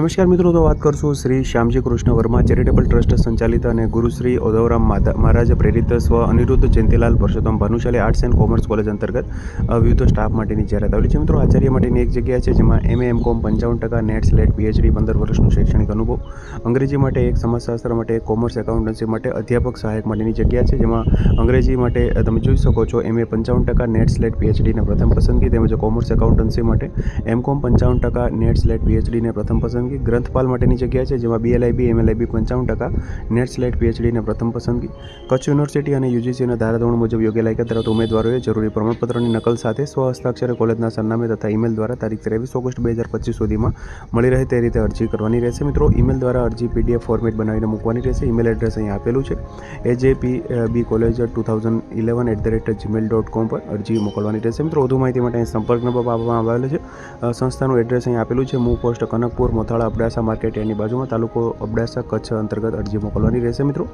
નમસ્કાર મિત્રો, તો વાત કરશું શ્રી શ્યામજી કૃષ્ણ વર્મા ચેરિટેબલ ટ્રસ્ટ સંચાલિત અને ગુરુશ્રી ઓદવરામ માતા મહારાજ પ્રેરિત સ્વ Aniruddh Jayantilal Parsottam Bhanushali arts and commerce college અંતર્ગત વિવિધ સ્ટાફ માટેની જાહેરાત આવેલી છે. મિત્રો, આચાર્ય માટેની એક જગ્યા છે, જેમાં એમ એમ કોમ પંચાવન ટકા નેટ સ્લેટ પીએચડી પંદર વર્ષનું શૈક્ષણિક અનુભવ, અંગ્રેજી માટે એક સમાજશાસ્ત્ર માટે એક કોમર્સ એકાઉન્ટન્સી માટે અધ્યાપક સહાયક માટેની જગ્યા છે, જેમાં અંગ્રેજી માટે તમે જોઈ શકો છો એમ એ પંચાવન ટકા નેટ સ્લેટ પીએચડીને પ્રથમ પસંદગી, તેમજ કોમર્સ એકાઉન્ટન્સી માટે એમ કોમ પંચાવન ટકા નેટ સ્લેટ પીએચડીને પ્રથમ પસંદગી ગ્રંથપાલ માટેની જગ્યા છે, જેમાં બીએલઆઈબી એમએલઆઈબી પંચાવન ટકા, નેટ સ્લેટ પીએચડીને પ્રથમ પસંદગી. કચ્છ યુનિવર્સિટી અને યુજીસીના ધારાધોરણ મુજબ યોગ્ય લાયકાત ધરાવતા ઉમેદવારોએ જરૂરી પ્રમાણપત્રની નકલ સાથે સ્વ હસ્તાક્ષરે કોલેજના સરનામે તથા ઈમેલ દ્વારા તારીખ ત્રેવીસ ઓગસ્ટ બે હજાર પચીસ સુધીમાં મળી રહે તે રીતે અરજી કરવાની રહેશે. મિત્રો, ઈમેલ દ્વારા અરજી પીડીએફ ફોર્મેટ બનાવીને મૂકવાની રહેશે. ઈમેલ એડ્રેસ અહીં આપેલું છે. AJP B college two thousand eleven at the rate Gmail dot com પર અરજી મોકલવાની રહેશે. મિત્રો, વધુ માહિતી માટે અહીં સંપર્ક નંબર આપવામાં આવેલો છે. સંસ્થાનું એડ્રેસ અહીં આપેલું છે. મૂ પોસ્ટ કનકપુર મોથાળા અબડાસા માર્કેટ એની બાજુમાં તાલુકો અબડાસા કચ્છ અંતર્ગત અરજી મોકલવાની રહેશે મિત્રો.